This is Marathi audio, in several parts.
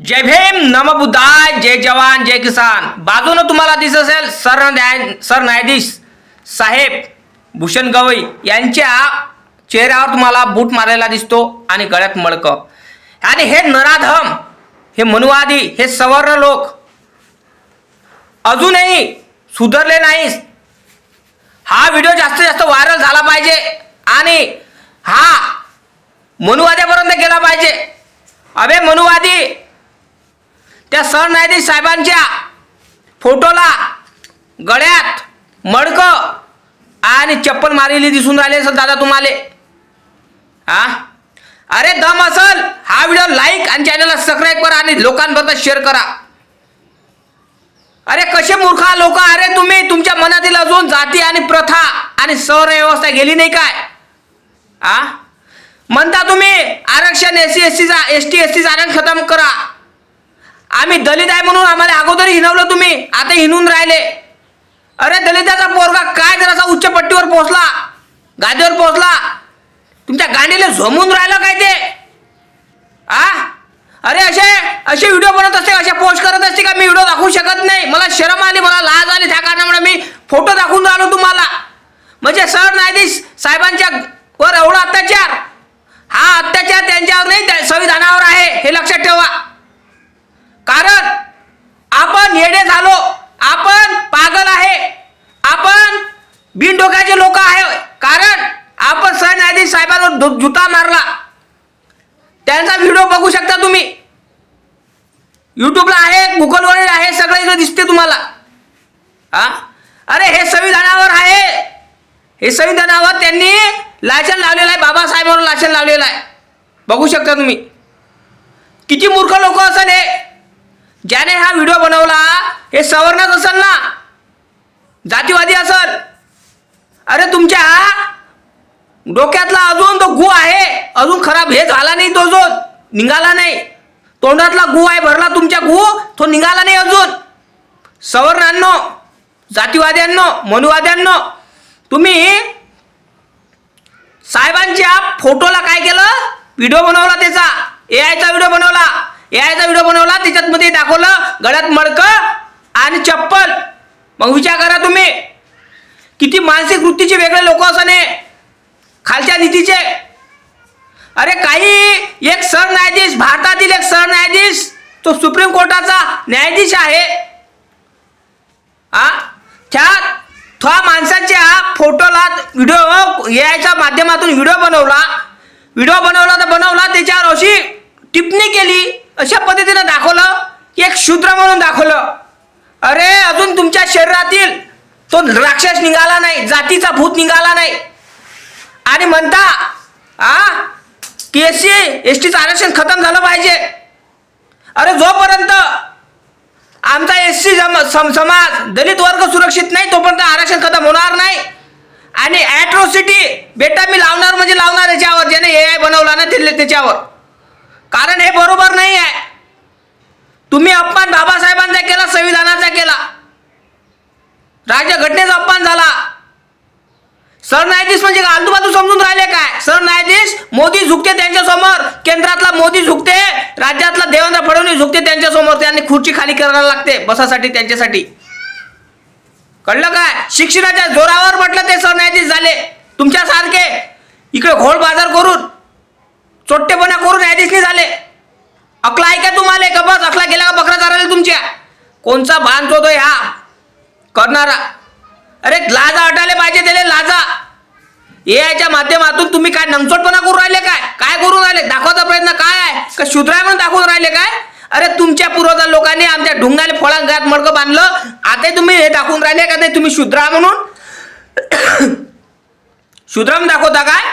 जय भीम नम बुद्धाय जय जवान जय किसान. बाजूनं तुम्हाला दिसत असेल सर न्याय सर साहेब भूषण गवई. यांच्या चेहऱ्यावर तुम्हाला बूट मारलेला दिसतो आणि गळ्यात मडकं आणि हे नराधम हे मनुवादी हे सवर्ण लोक अजूनही सुधारले नाहीस हा व्हिडिओ जास्तीत जास्त व्हायरल झाला पाहिजे आणि हा मनुवाद्यापर्यंत गेला पाहिजे. अबे मनुवादी त्या सरन्यायाधीश साहेबांच्या फोटोला गळ्यात मडक आणि चप्पल मारलेली दिसून राहिले सर दादा तुम्हाला. हा? अरे दम असल हा व्हिडिओ लाईक आणि चॅनलला सबस्क्राईब करा आणि लोकांपर्यंत शेअर करा. अरे कसे मूर्खा लोक अरे तुम्ही तुमच्या मनातील अजून जाती आणि प्रथा आणि सौर व्यवस्था गेली नाही काय? आ म्हणता तुम्ही आरक्षण एस सी एस सीचा एस टी एस सीचा आरक्षण खतम करा. आम्ही दलित आहे म्हणून आम्हाला अगोदर हिनवलं तुम्ही आता हिनून राहिले. अरे दलिताचा पोरगा काय जरासा उच्च पट्टीवर पोहोचला गादीवर पोहोचला तुमच्या गांडीला झोमून राहिलं काय ते? आ? अरे असे असे व्हिडिओ बनवत असते असे पोस्ट करत असते का? मी व्हिडिओ दाखवू शकत नाही. मला शरम आली मला लाज आली. त्या कारणामुळे मी फोटो दाखवून राहिलो तुम्हाला. म्हणजे सर न्यायाधीश साहेबांच्या वर एवढा अत्याचार. हा अत्याचार त्यांच्यावर नाही त्या संविधानावर आहे. हे लक्षात ठेवा. कारण आपण येडे झालो आपण पागल आहे आपण बिनडोक्याचे लोक आहे. कारण आपण सरन्यायाधीश साहेबांवर जुता मारला. त्यांचा व्हिडिओ बघू शकता तुम्ही. युट्यूबला आहे गुगलवर आहे सगळं इकडे दिसते तुम्हाला. हा? अरे हे संविधानावर आहे. हे संविधानावर त्यांनी लायसन लावलेलं आहे बाबासाहेबांवर लायसन लावलेलं आहे. बघू शकता तुम्ही. किती मूर्ख लोक असेल हे. ज्याने हा व्हिडिओ बनवला हे सवर्णच असेल ना? जातीवादी असेल. अरे तुमच्या डोक्यातला अजून तो गु आहे. अजून खराब हे झाला नाही तो अजून. निघाला नाही. तोंडातला गु आहे भरला तुमच्या गु तो निघाला नाही अजून. सवर्णांनो जातीवाद्यांनो मनुवाद्यांनो तुम्ही साहेबांच्या फोटोला काय केलं? व्हिडिओ बनवला त्याचा. ए आयचा व्हिडिओ बनवला. ए आयचा व्हिडिओ बनवला त्याच्यात मध्ये दाखवलं गळ्यात मडक आणि चप्पल. मग विचार करा तुम्ही किती मानसिक वृत्तीचे वेगळे लोक असणे खालच्या नीतीचे. अरे काही एक सरन्यायाधीश भारतातील एक सरन्यायाधीश तो सुप्रीम कोर्टाचा न्यायाधीश आहे. हा त्या थोडा माणसाच्या फोटोला व्हिडिओ याच्या माध्यमातून व्हिडिओ बनवला. व्हिडिओ बनवला तर बनवला त्याच्यावर अशी टिप्पणी केली. अशा पद्धतीनं दाखवलं की एक शूद्र म्हणून दाखवलं. अरे अजून तुमच्या शरीरातील तो राक्षस निघाला नाही जातीचा भूत निघाला नाही. आणि म्हणता आ की एस सी एस टीचं आरक्षण खतम झालं पाहिजे. अरे जोपर्यंत आमचा एस सी सम समाज दलित वर्ग सुरक्षित नाही तोपर्यंत आरक्षण खतम होणार नाही. आणि ॲट्रोसिटी बेटा मी लावणार म्हणजे लावणार याच्यावर ज्याने ए आय बनवला ना त्याच्यावर. कारण हे बरोबर तुम्ही अपमान बाबासाहेबांचा केला संविधानाचा केला. राज्यघटनेचा अपमान झाला. सरन्यायाधीश म्हणजे आजूबाजू समजून राहिले काय? सरन्यायाधीश मोदी झुकते त्यांच्यासमोर. केंद्रातला मोदी झुकते राज्यातला देवेंद्र फडणवीस झुकते त्यांच्यासमोर. त्यांनी खुर्ची खाली करायला लागते बसासाठी त्यांच्यासाठी. कळलं काय? शिक्षणाच्या जोरावर म्हटलं ते सरन्यायाधीश झाले. तुमच्यासारखे. इकडे घोळ बाजार करून चोट्टेपणा करून न्यायाधीश नाही झाले अकला आहे का तुम्हाला का बस अकला गेला का बकरा चारायला तुमच्या कोणचा भान चोदोय ह्या? करणारा. अरे लाजा हटायला पाहिजे त्याला लाजा. याच्या माध्यमातून तुम्ही काय नमचोटपणा करून राहिले काय? काय करून राहिले? दाखवायचा प्रयत्न काय आहे? का शुद्राय म्हणून दाखवून राहिले काय? अरे तुमच्या पूर्वजा लोकांनी आमच्या ढुंगाने फळा गात मडकं बांधलं. आता तुम्ही हे दाखवून राहिले का ते तुम्ही शुद्रा म्हणून? शुद्राम दाखवता काय?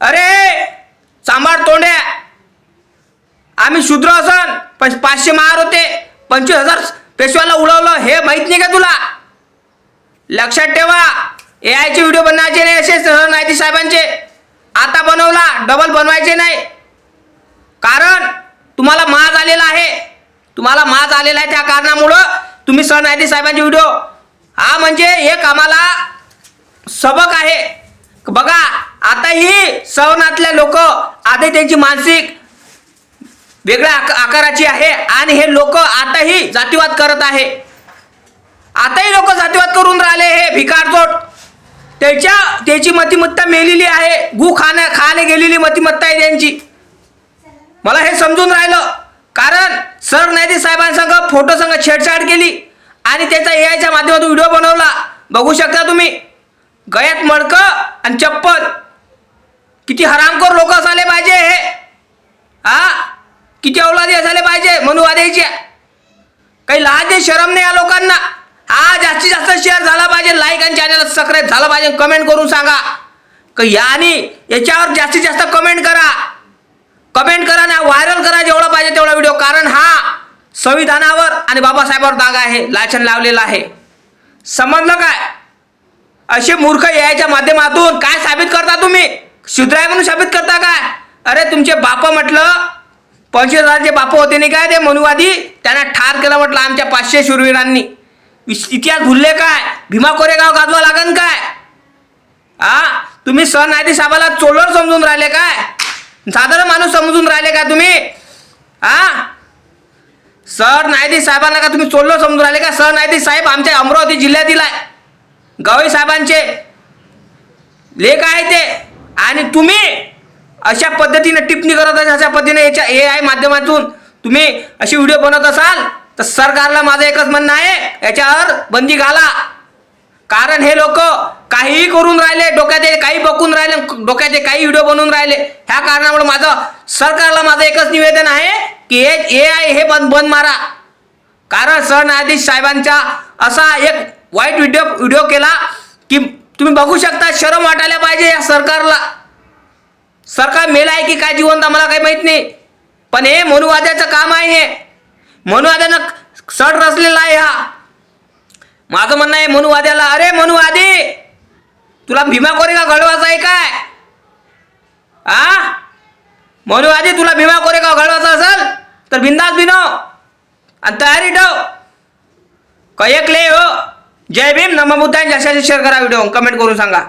अरे सांभाळ तोंड्या. आम्ही शूद्र असन पण पाचशे महार होते. पंचवीस हजार पेशव्याला उडवलं हे माहीत नाही का तुला? लक्षात ठेवा ए आयचे व्हिडिओ बनवायचे नाही असे सहनायती साहेबांचे. आता बनवला डबल बनवायचे नाही. कारण तुम्हाला माज आलेला आहे. तुम्हाला माज आलेला आहे त्या कारणामुळं तुम्ही सहनायती साहेबांचे व्हिडिओ हा म्हणजे एक आम्हाला सबक आहे. बघा आता ही लोक आता त्यांची मानसिक वेगळ्या आक- आकाराची आहे आणि हे लोक आताही जातीवाद करत आहे. आताही लोक जातीवाद करून राहिले हे भिकारचोट त्याच्या त्याची मतिमत्ता मेलेली आहे. गु खाण्या खाणे गेलेली मतिमत्ता आहे त्यांची. मला हे समजून राहिलं. कारण सर नायदी साहेबांसंग फोटो संग छेडछाड केली आणि त्याचा एआयच्या माध्यमातून व्हिडिओ बनवला. बघू शकता तुम्ही. गळ्यात मडकं आणि चप्पल. किती हरामखोर लोक असायला पाहिजे हे. हा किती औलादी असायला पाहिजे मनुवाद्याच्या काही लहान शरम नाही या लोकांना. हा जास्तीत जास्त शेअर झाला पाहिजे लाईक आणि चॅनल सबस्क्राईब झाला पाहिजे कमेंट करून सांगा. का याने याच्यावर जास्तीत जास्त कमेंट करा. कमेंट करा ना व्हायरल करा जेवढा पाहिजे तेवढा व्हिडिओ कारण हा संविधानावर आणि बाबासाहेबांवर दागा आहे लाचन लावलेला आहे. समजलं काय? असे मूर्ख याच्या माध्यमातून काय साबित करता तुम्ही? शुद्राय म्हणून साबित करता काय? अरे तुमचे बाप म्हटलं पंचवीस हजारचे बाप होते नाही काय ते मनुवादी? त्यांना ठार केलं म्हटलं आमच्या पाचशे शूरवीरांनी. इतिहास भुलले काय? भीमा कोरेगाव गाजवा लागन काय? आ? तुम्ही सण नायदी साहेबाला चोलर समजून राहिले काय? साधारण माणूस समजून राहिले का तुम्ही? आ? सर नायदी साहेबांना का तुम्ही चोलर समजून राहिले का? सर नायदी साहेब आमच्या अमरावती जिल्ह्यातील आहे. गवई साहेबांचे लेख आहे ते. आणि तुम्ही अशा पद्धतीने टिप्पणी करत असाल अशा पद्धतीने याच्या ए आय माध्यमातून तुम्ही अशी व्हिडिओ बनवत असाल तर सरकारला माझं एकच म्हणणं आहे याच्यावर बंदी घाला. कारण हे लोक काहीही करून राहिले डोक्यात काही बकून राहिले डोक्यात काही व्हिडिओ बनवून राहिले. ह्या कारणामुळे माझं सरकारला माझं एकच निवेदन आहे की हे ए आय हे बंद बंद मारा. कारण सरन्यायाधीश साहेबांचा असा एक वाईट व्हिडिओ व्हिडिओ केला की तुम्ही बघू शकता शरम वाटायला पाहिजे या सरकारला. सरकार मेला आहे की काय जिवंत आम्हाला काही माहीत नाही. पण हे मनुवाद्याचं काम आहे हे. मनुवाद्यानं सट रचलेला आहे हा. माझं म्हणणं आहे मनुवाद्याला अरे मनुवादी तुला भीमा कोरेगाव घडवायचा आहे काय? आ? मनुवादी तुला भीमा कोरेगाव घडवायचा असेल तर बिंदास बिनव आणि तयारी ठेव. कयकले हो. जय भीम. नमबुद्धांनी बुद्धांच्या शेअर करा व्हिडिओ कमेंट करून सांगा.